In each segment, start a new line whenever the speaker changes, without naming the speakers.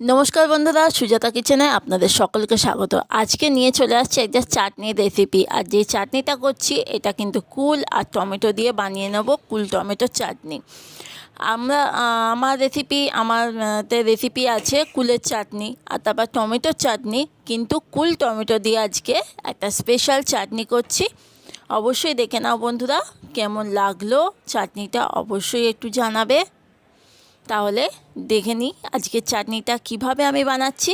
নমস্কার বন্ধুরা, সুজাতা কিচেনে আপনাদের সকলকে স্বাগত। আজকে নিয়ে চলে আসছে একটা চাটনির রেসিপি আর যে চাটনিটা করছি, এটা কিন্তু কুল আর টমেটো দিয়ে বানিয়ে নেব, কুল টমেটো চাটনি। আমরা আমার রেসিপি আমার রেসিপি আছে কুলের চাটনি, আর তারপর টমেটোর চাটনি। কিন্তু কুল টমেটো দিয়ে আজকে একটা স্পেশাল চাটনি করছি। অবশ্যই দেখে নাও বন্ধুরা, কেমন লাগল? চাটনিটা অবশ্যই একটু জানাবে। তাহলে দেখে নিই আজকের চাটনিটা কীভাবে আমি বানাচ্ছি।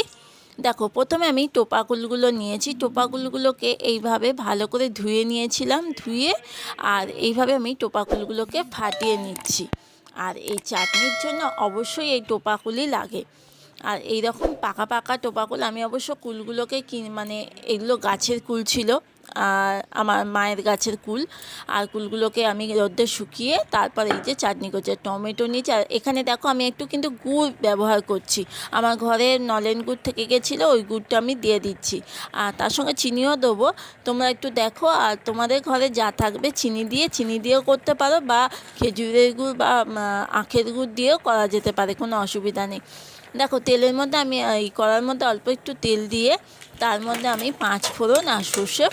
দেখো, প্রথমে আমি টোপাকুলগুলো নিয়েছি। টোপাকুলগুলোকে এইভাবে ভালো করে ধুয়ে নিয়েছিলাম, ধুয়ে আর এইভাবে আমি টোপাকুলগুলোকে ফাটিয়ে নিচ্ছি। আর এই চাটনির জন্য অবশ্যই এই টোপাকুলি লাগে। আর এই রকম পাকা পাকা টোপাকুল, আমি অবশ্য কুলগুলোকে কিন মানে এগুলো গাছের কুল ছিল আর আমার মায়ের গাছের কুল। আর কুলগুলোকে আমি রোদ্দে শুকিয়ে তারপর এই যে চাটনি করছি টমেটো নিয়েছি। আর এখানে দেখো আমি একটু কিন্তু গুড় ব্যবহার করছি। আমার ঘরের নলেন গুড় থেকে গেছিল, ওই গুড়টা আমি দিয়ে দিচ্ছি। আর তার সঙ্গে চিনিও দেবো। তোমরা একটু দেখো, আর তোমাদের ঘরে যা থাকবে চিনি দিয়ে, চিনি দিয়েও করতে পারো বা খেজুরের গুড় বা আখের গুড় দিয়েও করা যেতে পারে, কোনো অসুবিধা নেই। দেখো তেলের মধ্যে আমি, এই করার মধ্যে অল্প একটু তেল দিয়ে, তার মধ্যে আমি পাঁচ ফোড়ন আর সর্ষে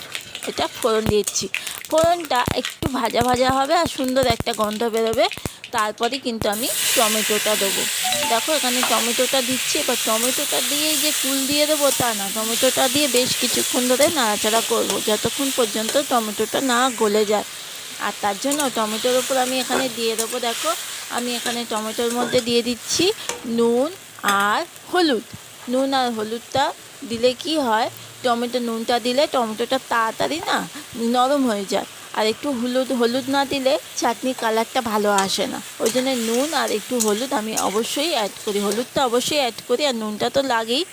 এটা ফোড়ন দিচ্ছি। ফোড়নটা একটু ভাজা ভাজা হবে আর সুন্দর একটা গন্ধ বেরোবে। তারপরে কিন্তু আমি টমেটোটা দেবো। দেখো এখানে টমেটোটা দিচ্ছি। এবার টমেটোটা দিয়েই যে কুল দিয়ে দেবো তা না। টমেটোটা দিয়ে বেশ কিছুক্ষণ ধরে নাড়াচাড়া করব। যতক্ষণ পর্যন্ত টমেটোটা না গলে যায়। আর তার জন্য টমেটোর ওপর আমি এখানে দিয়ে দেবো, দেখো, আমি এখানে টমেটোর মধ্যে দিয়ে দিচ্ছি নুন আর হলুদ। নুন আর হলুদটা দিলে কি হয়? টমেটো নুনটা দিলে টমেটোটা তাড়াতাড়ি না নরম হয়ে যায়। আর একটু হলুদ হলুদ না দিলে চাটনির কালারটা ভালো আসে না। ওই জন্য নুন আর একটু হলুদ আমি অবশ্যই অ্যাড করি। হলুদটা অবশ্যই অ্যাড করি আর নুনটা তো লাগেই।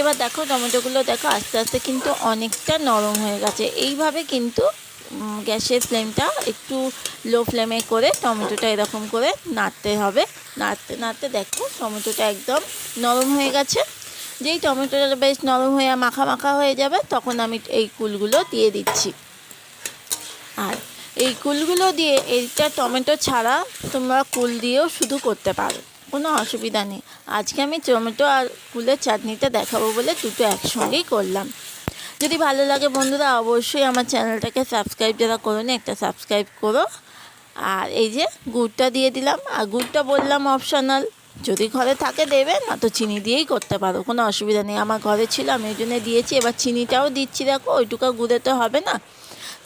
এবার দেখো টমেটোগুলো দেখো আস্তে আস্তে কিন্তু অনেকটা নরম হয়ে গেছে। এইভাবে কিন্তু গ্যাসের ফ্লেমটা একটু লো ফ্লেমে করে টমেটোটা এরকম করে নাড়তে হবে। নাড়তে নাড়তে দেখো টমেটোটা একদম নরম হয়ে গেছে। যেই টমেটোটা বেশ নরম হয়ে মাখা মাখা হয়ে যাবে, তখন আমি এই কুলগুলো দিয়ে দিচ্ছি। আর এই কুলগুলো দিয়ে এইটা টমেটো ছাড়া তোমরা কুল দিয়েও শুধু করতে পারো, কোনো অসুবিধা নেই। আজকে আমি টমেটো আর কুলের চাটনিটা দেখাবো বলে দুটো একসঙ্গেই করলাম। যদি ভালো লাগে বন্ধুরা, অবশ্যই আমার চ্যানেলটাকে সাবস্ক্রাইব যারা করো একটা সাবস্ক্রাইব করো। আর এই যে গুড়টা দিয়ে দিলাম, আর গুড়টা বললাম অপশনাল। যদি ঘরে থাকে দেবে, না তো চিনি দিয়েই করতে পারো। কোনো অসুবিধা নেই। আমার ঘরে ছিল, আমি ওই জন্য দিয়েছি। এবার চিনিটাও দিচ্ছি, দেখো, ওইটুকু গুঁড়ে তো হবে না।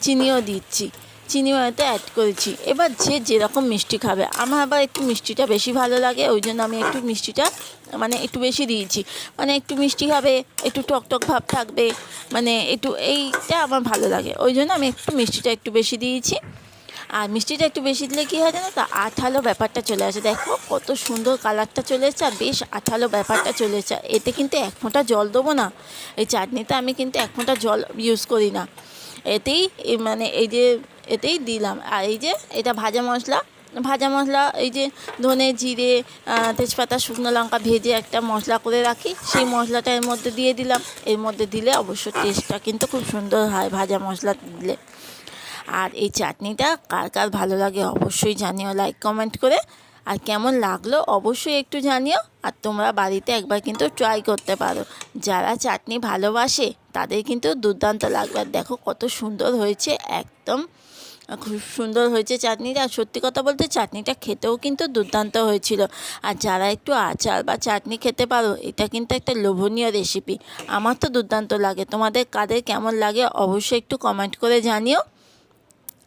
চিনিও দিচ্ছি। চিনিও এতে অ্যাড করেছি। এবার যে যেরকম মিষ্টি খাবে। আমার আবার একটু মিষ্টিটা বেশি ভালো লাগে, ওই জন্য আমি একটু মিষ্টিটা মানে একটু বেশি দিয়েছি। মানে একটু মিষ্টি খাবে, একটু টক টক ভাব থাকবে মানে একটু এইটা আমার ভালো লাগে। ওই জন্য আমি একটু মিষ্টিটা একটু বেশি দিয়েছি। আর মিষ্টিটা একটু বেশি দিলে কী হয় জানো তো? আঠালো ব্যাপারটা চলে আসে। দেখো, কত সুন্দর কালারটা চলে এসেছে আর বেশ আঠালো ব্যাপারটা চলে এসেছে। এতে কিন্তু এক ফোঁটা জল দেবো না। এই চাটনিতে আমি কিন্তু এক ফোঁটা জল ইউজ করি না। এতেই মানে এই যে, এতেই দিলাম। আর এই যে, এটা ভাজা মশলা। ভাজা মশলা, এই যে ধনে, জিরে তেজপাতা, শুকনো লঙ্কা ভেজে একটা মশলা করে রাখি। সেই মশলাটা এর মধ্যে দিয়ে দিলাম। এর মধ্যে দিলে অবশ্য টেস্টটা কিন্তু খুব সুন্দর হয় ভাজা মশলা দিলে। আর এই চাটনিটা কার কার ভালো লাগে অবশ্যই জানিও লাইক কমেন্ট করে। আর কেমন লাগল অবশ্যই একটু জানিও। আর তোমরা বাড়িতে একবার কিন্তু ট্রাই করতে পারো। যারা চাটনি ভালোবাসে তাদের কিন্তু দুর্দান্ত লাগবে। আর দেখো কত সুন্দর হয়েছে, একদম খুব সুন্দর হয়েছে চাটনিটা। আর সত্যি কথা বলতে চাটনিটা খেতেও কিন্তু দুর্দান্ত হয়েছিল। আর যারা একটু আচার বা চাটনি খেতে পারো, এটা কিন্তু একটা লোভনীয় রেসিপি আমার তো দুর্দান্ত লাগে। তোমাদের কাদের কেমন লাগে অবশ্যই একটু কমেন্ট করে জানিও।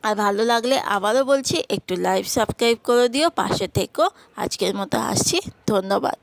আর ভালো লাগলে আবারও বলছি, একটু লাইভ সাবস্ক্রাইব করে দিও, পাশে থেকো। আজকের মতো আসছি, ধন্যবাদ।